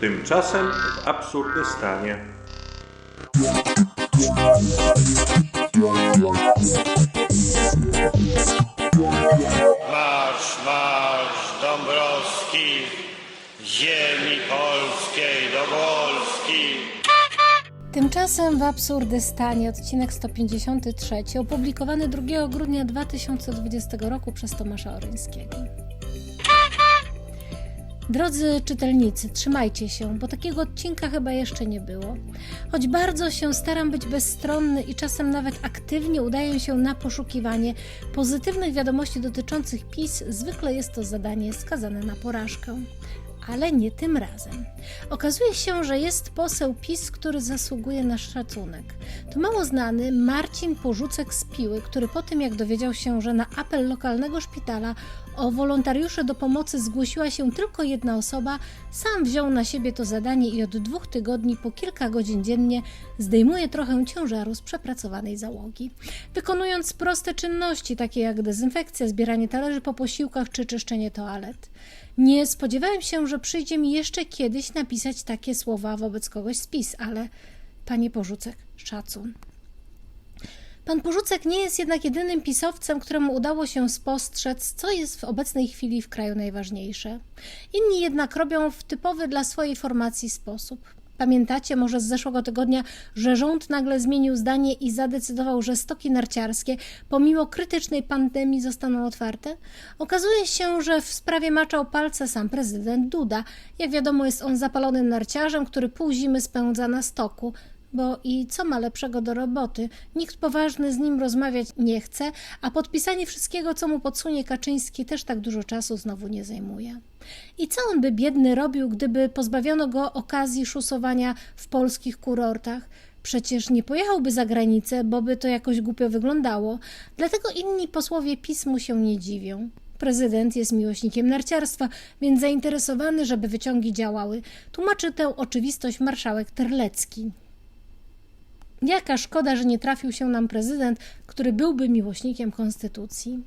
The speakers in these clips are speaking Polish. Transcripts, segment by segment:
Tymczasem w Absurdystanie. Marsz, marsz Dąbrowski, ziemi polskiej do Polski. Tymczasem w Absurdystanie, odcinek 153, opublikowany 2 grudnia 2020 roku przez Tomasza Oryńskiego. Drodzy czytelnicy, trzymajcie się, bo takiego odcinka chyba jeszcze nie było. Choć bardzo się staram być bezstronny i czasem nawet aktywnie udaję się na poszukiwanie pozytywnych wiadomości dotyczących PiS, zwykle jest to zadanie skazane na porażkę. Ale nie tym razem. Okazuje się, że jest poseł PiS, który zasługuje na szacunek. To mało znany Marcin Porzucek z Piły, który po tym jak dowiedział się, że na apel lokalnego szpitala o wolontariusze do pomocy zgłosiła się tylko jedna osoba, sam wziął na siebie to zadanie i od dwóch tygodni po kilka godzin dziennie zdejmuje trochę ciężaru z przepracowanej załogi. Wykonując proste czynności, takie jak dezynfekcja, zbieranie talerzy po posiłkach czy czyszczenie toalet. Nie spodziewałem się, że przyjdzie mi jeszcze kiedyś napisać takie słowa wobec kogoś z PiS, ale panie Porzucek, szacun. Pan Porzucek nie jest jednak jedynym pisowcem, któremu udało się spostrzec, co jest w obecnej chwili w kraju najważniejsze. Inni jednak robią w typowy dla swojej formacji sposób. Pamiętacie może z zeszłego tygodnia, że rząd nagle zmienił zdanie i zadecydował, że stoki narciarskie, pomimo krytycznej pandemii, zostaną otwarte? Okazuje się, że w sprawie maczał palce sam prezydent Duda. Jak wiadomo, jest on zapalonym narciarzem, który pół zimy spędza na stoku. Bo i co ma lepszego do roboty? Nikt poważny z nim rozmawiać nie chce, a podpisanie wszystkiego, co mu podsunie Kaczyński, też tak dużo czasu znowu nie zajmuje. I co on by biedny robił, gdyby pozbawiono go okazji szusowania w polskich kurortach? Przecież nie pojechałby za granicę, bo by to jakoś głupio wyglądało. Dlatego inni posłowie pismu się nie dziwią. Prezydent jest miłośnikiem narciarstwa, więc zainteresowany, żeby wyciągi działały. Tłumaczy tę oczywistość marszałek Terlecki. Jaka szkoda, że nie trafił się nam prezydent, który byłby miłośnikiem konstytucji.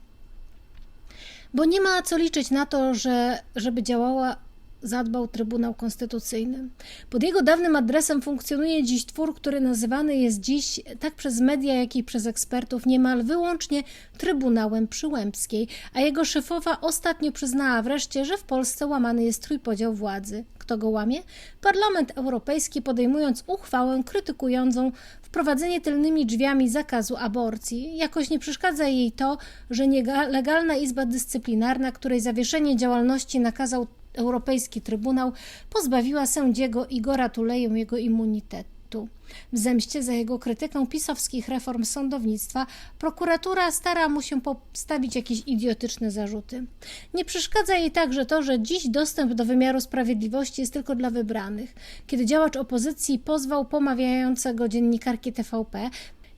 Bo nie ma co liczyć na to, że żeby działała, zadbał Trybunał Konstytucyjny. Pod jego dawnym adresem funkcjonuje dziś twór, który nazywany jest dziś tak przez media, jak i przez ekspertów niemal wyłącznie Trybunałem Przyłębskiej, a jego szefowa ostatnio przyznała wreszcie, że w Polsce łamany jest trójpodział władzy. Kto go łamie? Parlament Europejski podejmując uchwałę krytykującą wprowadzenie tylnymi drzwiami zakazu aborcji. Jakoś nie przeszkadza jej to, że legalna Izba Dyscyplinarna, której zawieszenie działalności nakazał Europejski Trybunał, pozbawiła sędziego Igora Tuleję jego immunitetu. W zemście za jego krytykę pisowskich reform sądownictwa prokuratura stara mu się postawić jakieś idiotyczne zarzuty. Nie przeszkadza jej także to, że dziś dostęp do wymiaru sprawiedliwości jest tylko dla wybranych. Kiedy działacz opozycji pozwał pomawiającego dziennikarki TVP,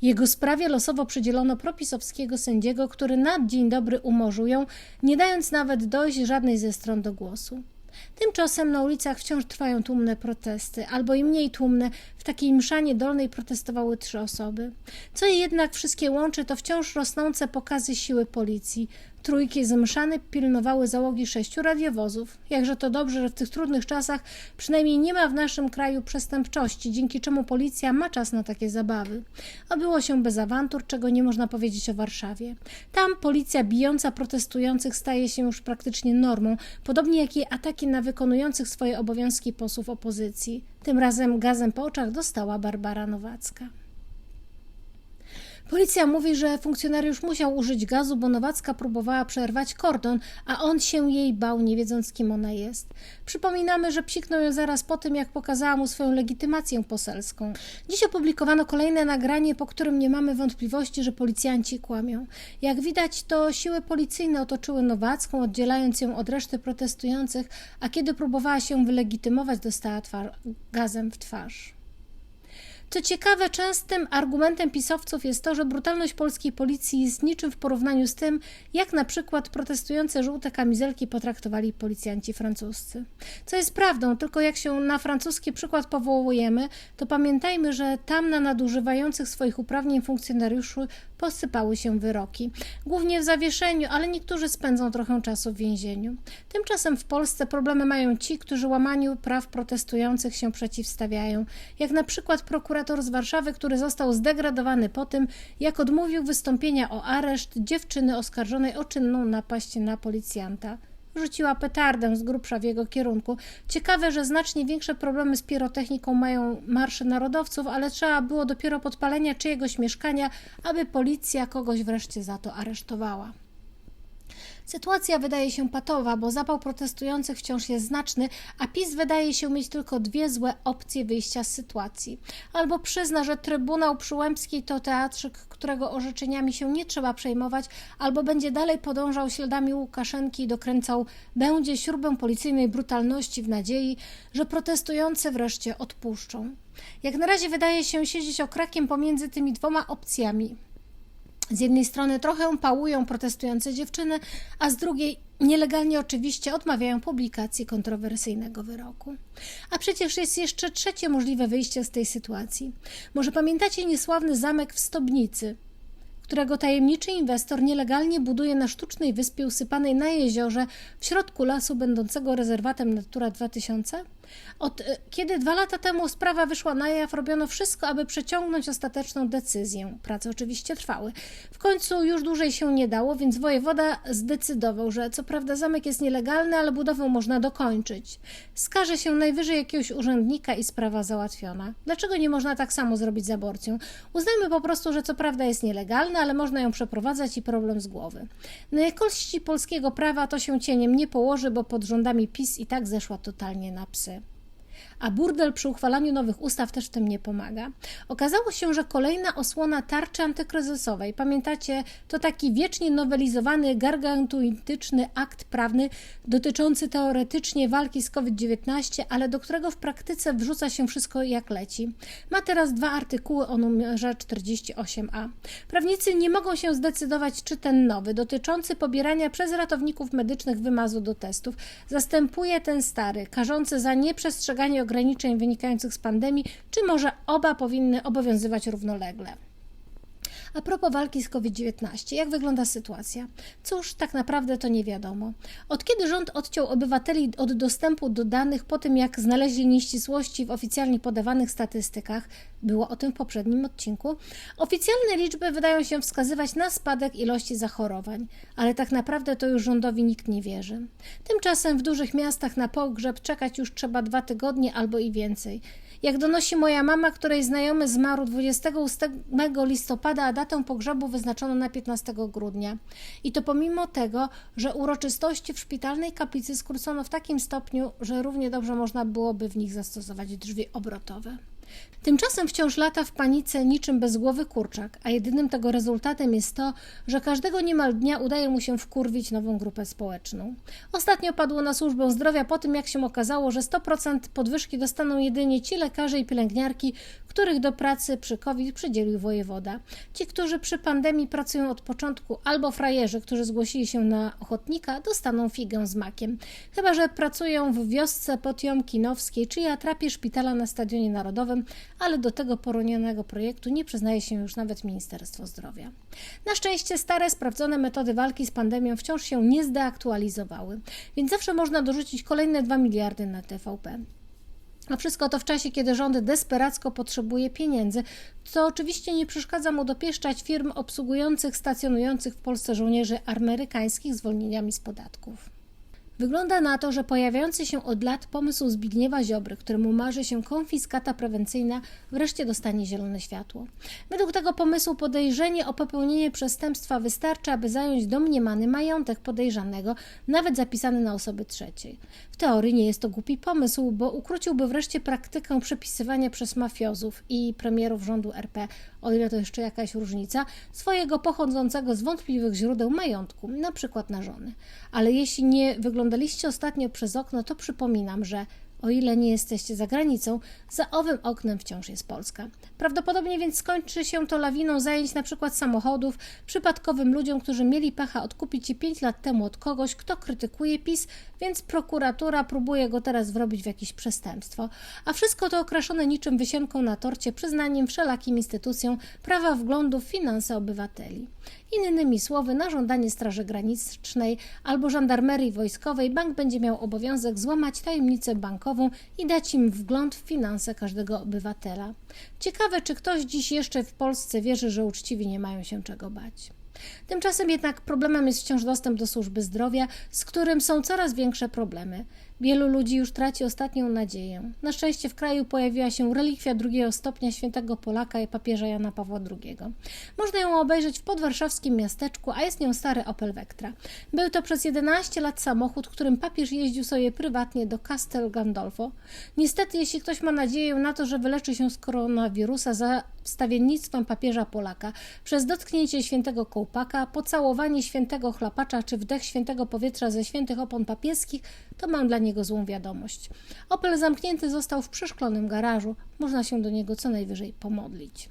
jego sprawie losowo przydzielono propisowskiego sędziego, który na dzień dobry umorzył ją, nie dając nawet dojść żadnej ze stron do głosu. Tymczasem na ulicach wciąż trwają tłumne protesty, albo i mniej tłumne. W takiej mszanie dolnej protestowały trzy osoby. Co je jednak wszystkie łączy, to wciąż rosnące pokazy siły policji. Trójki zmszane pilnowały załogi sześciu radiowozów. Jakże to dobrze, że w tych trudnych czasach przynajmniej nie ma w naszym kraju przestępczości, dzięki czemu policja ma czas na takie zabawy. Obyło się bez awantur, czego nie można powiedzieć o Warszawie. Tam policja bijąca protestujących staje się już praktycznie normą, podobnie jak jej ataki na wykonujących swoje obowiązki posłów opozycji. Tym razem gazem po oczach dostała Barbara Nowacka. Policja mówi, że funkcjonariusz musiał użyć gazu, bo Nowacka próbowała przerwać kordon, a on się jej bał, nie wiedząc kim ona jest. Przypominamy, że psiknął ją zaraz po tym, jak pokazała mu swoją legitymację poselską. Dziś opublikowano kolejne nagranie, po którym nie mamy wątpliwości, że policjanci kłamią. Jak widać, to siły policyjne otoczyły Nowacką, oddzielając ją od reszty protestujących, a kiedy próbowała się wylegitymować, dostała gazem w twarz. Co ciekawe, częstym argumentem pisowców jest to, że brutalność polskiej policji jest niczym w porównaniu z tym, jak na przykład protestujące żółte kamizelki potraktowali policjanci francuscy. Co jest prawdą, tylko jak się na francuski przykład powołujemy, to pamiętajmy, że tam na nadużywających swoich uprawnień funkcjonariuszy posypały się wyroki. Głównie w zawieszeniu, ale niektórzy spędzą trochę czasu w więzieniu. Tymczasem w Polsce problemy mają ci, którzy łamaniu praw protestujących się przeciwstawiają, jak na przykład prokurator z Warszawy, który został zdegradowany po tym, jak odmówił wystąpienia o areszt dziewczyny oskarżonej o czynną napaść na policjanta. Rzuciła petardę z grubsza w jego kierunku. Ciekawe, że znacznie większe problemy z pirotechniką mają marsze narodowców, ale trzeba było dopiero podpalenia czyjegoś mieszkania, aby policja kogoś wreszcie za to aresztowała. Sytuacja wydaje się patowa, bo zapał protestujących wciąż jest znaczny, a PiS wydaje się mieć tylko dwie złe opcje wyjścia z sytuacji. Albo przyzna, że Trybunał Przyłębski to teatrzyk, którego orzeczeniami się nie trzeba przejmować, albo będzie dalej podążał śladami Łukaszenki i dokręcał będzie śrubę policyjnej brutalności w nadziei, że protestujący wreszcie odpuszczą. Jak na razie wydaje się siedzieć okrakiem pomiędzy tymi dwoma opcjami. Z jednej strony trochę pałują protestujące dziewczyny, a z drugiej nielegalnie oczywiście odmawiają publikacji kontrowersyjnego wyroku. A przecież jest jeszcze trzecie możliwe wyjście z tej sytuacji. Może pamiętacie niesławny zamek w Stobnicy, którego tajemniczy inwestor nielegalnie buduje na sztucznej wyspie usypanej na jeziorze w środku lasu będącego rezerwatem Natura 2000? Od e, kiedy dwa lata temu sprawa wyszła na jaw, robiono wszystko, aby przeciągnąć ostateczną decyzję. Prace oczywiście trwały. W końcu już dłużej się nie dało, więc wojewoda zdecydował, że co prawda zamek jest nielegalny, ale budowę można dokończyć. Skaże się najwyżej jakiegoś urzędnika i sprawa załatwiona. Dlaczego nie można tak samo zrobić z aborcją? Uznajmy po prostu, że co prawda jest nielegalne, ale można ją przeprowadzać i problem z głowy. Na jakości polskiego prawa to się cieniem nie położy, bo pod rządami PiS i tak zeszła totalnie na psy a burdel przy uchwalaniu nowych ustaw też w tym nie pomaga. Okazało się, że kolejna osłona tarczy antykryzysowej, pamiętacie, to taki wiecznie nowelizowany, gargantuityczny akt prawny dotyczący teoretycznie walki z COVID-19, ale do którego w praktyce wrzuca się wszystko jak leci. Ma teraz dwa artykuły o numerze 48a. Prawnicy nie mogą się zdecydować, czy ten nowy, dotyczący pobierania przez ratowników medycznych wymazu do testów, zastępuje ten stary, karzący za nieprzestrzeganie ograniczeń wynikających z pandemii, czy może oba powinny obowiązywać równolegle. A propos walki z COVID-19, jak wygląda sytuacja? Cóż, tak naprawdę to nie wiadomo. Od kiedy rząd odciął obywateli od dostępu do danych po tym, jak znaleźli nieścisłości w oficjalnie podawanych statystykach, było o tym w poprzednim odcinku, oficjalne liczby wydają się wskazywać na spadek ilości zachorowań, ale tak naprawdę to już rządowi nikt nie wierzy. Tymczasem w dużych miastach na pogrzeb czekać już trzeba dwa tygodnie albo i więcej. Jak donosi moja mama, której znajomy zmarł 28 listopada, a datę pogrzebu wyznaczono na 15 grudnia. I to pomimo tego, że uroczystości w szpitalnej kaplicy skrócono w takim stopniu, że równie dobrze można byłoby w nich zastosować drzwi obrotowe. Tymczasem wciąż lata w panice niczym bezgłowy kurczak, a jedynym tego rezultatem jest to, że każdego niemal dnia udaje mu się wkurwić nową grupę społeczną. Ostatnio padło na służbę zdrowia po tym, jak się okazało, że 100% podwyżki dostaną jedynie ci lekarze i pielęgniarki, których do pracy przy COVID przydzielił wojewoda. Ci, którzy przy pandemii pracują od początku, albo frajerzy, którzy zgłosili się na ochotnika, dostaną figę z makiem. Chyba, że pracują w wiosce Potiomkinowskiej czy atrapie szpitala na Stadionie Narodowym, ale do tego poronionego projektu nie przyznaje się już nawet Ministerstwo Zdrowia. Na szczęście stare, sprawdzone metody walki z pandemią wciąż się nie zdeaktualizowały, więc zawsze można dorzucić kolejne 2 miliardy na TVP. A wszystko to w czasie, kiedy rząd desperacko potrzebuje pieniędzy, co oczywiście nie przeszkadza mu dopieszczać firm obsługujących stacjonujących w Polsce żołnierzy amerykańskich zwolnieniami z podatków. Wygląda na to, że pojawiający się od lat pomysł Zbigniewa Ziobry, któremu marzy się konfiskata prewencyjna, wreszcie dostanie zielone światło. Według tego pomysłu podejrzenie o popełnienie przestępstwa wystarczy, aby zająć domniemany majątek podejrzanego, nawet zapisany na osoby trzeciej. W teorii nie jest to głupi pomysł, bo ukróciłby wreszcie praktykę przepisywania przez mafiozów i premierów rządu RP, o ile to jeszcze jakaś różnica, swojego pochodzącego z wątpliwych źródeł majątku, na przykład na żony. Ale jeśli nie wyglądaliście ostatnio przez okno, to przypominam, że o ile nie jesteście za granicą, za owym oknem wciąż jest Polska. Prawdopodobnie więc skończy się to lawiną zajęć przykład samochodów przypadkowym ludziom, którzy mieli pecha odkupić je 5 lat temu od kogoś, kto krytykuje PiS, więc prokuratura próbuje go teraz wrobić w jakieś przestępstwo. A wszystko to okraszone niczym wysienką na torcie, przyznaniem wszelakim instytucjom prawa wglądu w finanse obywateli. Innymi słowy, na żądanie Straży Granicznej albo żandarmerii wojskowej bank będzie miał obowiązek złamać tajemnicę bankową i dać im wgląd w finanse każdego obywatela. Ciekawe, czy ktoś dziś jeszcze w Polsce wierzy, że uczciwi nie mają się czego bać. Tymczasem jednak problemem jest wciąż dostęp do służby zdrowia, z którym są coraz większe problemy. Wielu ludzi już traci ostatnią nadzieję. Na szczęście w kraju pojawiła się relikwia drugiego stopnia świętego Polaka i papieża Jana Pawła II. Można ją obejrzeć w podwarszawskim miasteczku, a jest nią stary Opel Vectra. Był to przez 11 lat samochód, którym papież jeździł sobie prywatnie do Castel Gandolfo. Niestety, jeśli ktoś ma nadzieję na to, że wyleczy się z koronawirusa za wstawiennictwem papieża Polaka, przez dotknięcie świętego kołpaka, pocałowanie świętego chlapacza czy wdech świętego powietrza ze świętych opon papieskich, to mam dla niego złą wiadomość. Opel zamknięty został w przeszklonym garażu. Można się do niego co najwyżej pomodlić.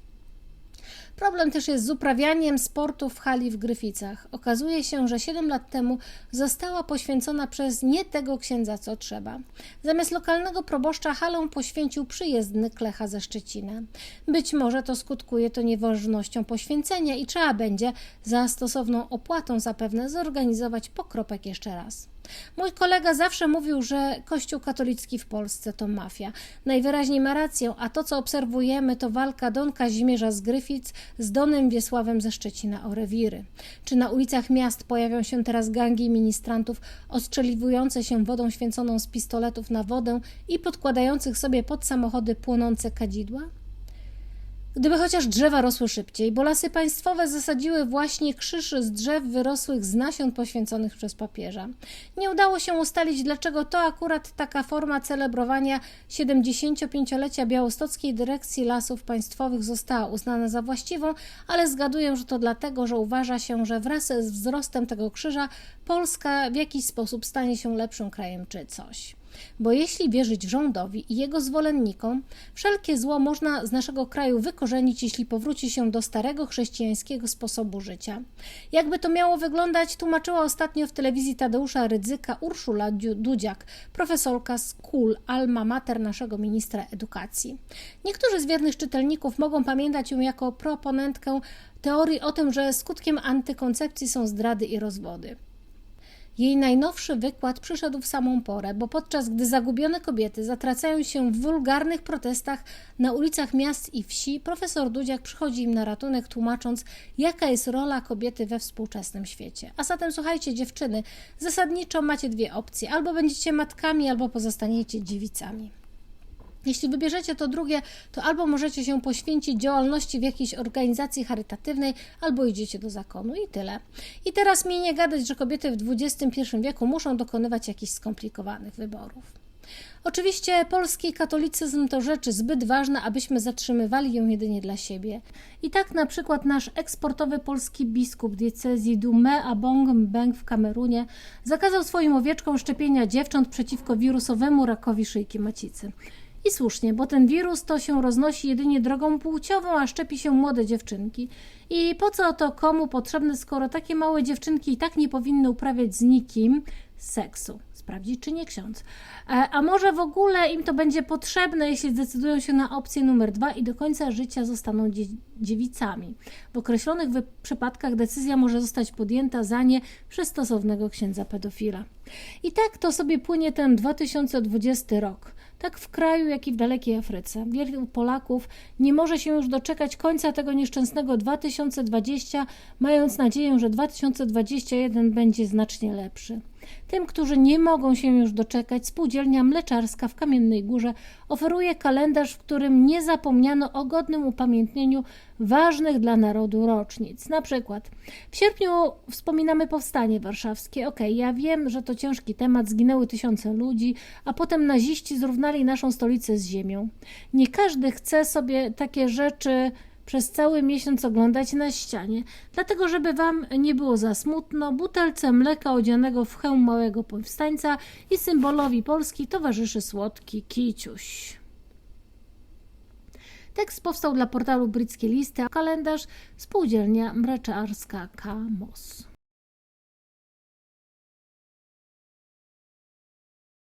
Problem też jest z uprawianiem sportu w hali w Gryficach. Okazuje się, że 7 lat temu została poświęcona przez nie tego księdza, co trzeba. Zamiast lokalnego proboszcza halą poświęcił przyjezdny klecha ze Szczecina. Być może to skutkuje to nieważnością poświęcenia i trzeba będzie za stosowną opłatą zapewne zorganizować pokropek jeszcze raz. Mój kolega zawsze mówił, że Kościół katolicki w Polsce to mafia. Najwyraźniej ma rację, a to, co obserwujemy, to walka Don Kazimierza z Gryfic z Donem Wiesławem ze Szczecina o rewiry. Czy na ulicach miast pojawią się teraz gangi ministrantów ostrzeliwujące się wodą święconą z pistoletów na wodę i podkładających sobie pod samochody płonące kadzidła? Gdyby chociaż drzewa rosły szybciej, bo lasy państwowe zasadziły właśnie krzyż z drzew wyrosłych z nasion poświęconych przez papieża. Nie udało się ustalić, dlaczego to akurat taka forma celebrowania 75-lecia Białostockiej Dyrekcji Lasów Państwowych została uznana za właściwą, ale zgaduję, że to dlatego, że uważa się, że wraz z wzrostem tego krzyża Polska w jakiś sposób stanie się lepszym krajem czy coś. Bo jeśli wierzyć rządowi i jego zwolennikom, wszelkie zło można z naszego kraju wykorzenić, jeśli powróci się do starego chrześcijańskiego sposobu życia. Jakby to miało wyglądać, tłumaczyła ostatnio w telewizji Tadeusza Rydzyka Urszula Dudziak, profesorka z KUL, alma mater naszego ministra edukacji. Niektórzy z wiernych czytelników mogą pamiętać ją jako proponentkę teorii o tym, że skutkiem antykoncepcji są zdrady i rozwody. Jej najnowszy wykład przyszedł w samą porę, bo podczas gdy zagubione kobiety zatracają się w wulgarnych protestach na ulicach miast i wsi, profesor Dudziak przychodzi im na ratunek, tłumacząc, jaka jest rola kobiety we współczesnym świecie. A zatem słuchajcie, dziewczyny, zasadniczo macie dwie opcje: albo będziecie matkami, albo pozostaniecie dziewicami. Jeśli wybierzecie to drugie, to albo możecie się poświęcić działalności w jakiejś organizacji charytatywnej, albo idziecie do zakonu i tyle. I teraz mi nie gadać, że kobiety w XXI wieku muszą dokonywać jakichś skomplikowanych wyborów. Oczywiście polski katolicyzm to rzecz zbyt ważna, abyśmy zatrzymywali ją jedynie dla siebie. I tak na przykład nasz eksportowy polski biskup diecezji Dume Abong Mbeng w Kamerunie zakazał swoim owieczkom szczepienia dziewcząt przeciwko wirusowemu rakowi szyjki macicy. I słusznie, bo ten wirus to się roznosi jedynie drogą płciową, a szczepi się młode dziewczynki. I po co to komu potrzebne, skoro takie małe dziewczynki i tak nie powinny uprawiać z nikim seksu? Sprawdzić, czy nie ksiądz. E, A może w ogóle im to będzie potrzebne, jeśli zdecydują się na opcję numer dwa i do końca życia zostaną dzie dziewicami. W określonych przypadkach decyzja może zostać podjęta za nie przez stosownego księdza pedofila. I tak to sobie płynie ten 2020 rok tak w kraju, jak i w dalekiej Afryce. Wielu Polaków nie może się już doczekać końca tego nieszczęsnego 2020, mając nadzieję, że 2021 będzie znacznie lepszy. Tym, którzy nie mogą się już doczekać, spółdzielnia mleczarska w Kamiennej Górze oferuje kalendarz, w którym nie zapomniano o godnym upamiętnieniu ważnych dla narodu rocznic. Na przykład w sierpniu wspominamy powstanie warszawskie. Okej, okay, ja wiem, że to ciężki temat, zginęły tysiące ludzi, a potem naziści zrównali naszą stolicę z ziemią. Nie każdy chce sobie takie rzeczy przez cały miesiąc oglądać na ścianie. Dlatego, żeby Wam nie było za smutno, butelce mleka odzianego w hełm małego powstańca i symbolowi Polski towarzyszy słodki kiciuś. Tekst powstał dla portalu Britskie Listy, a kalendarz spółdzielnia mleczarska Kamos.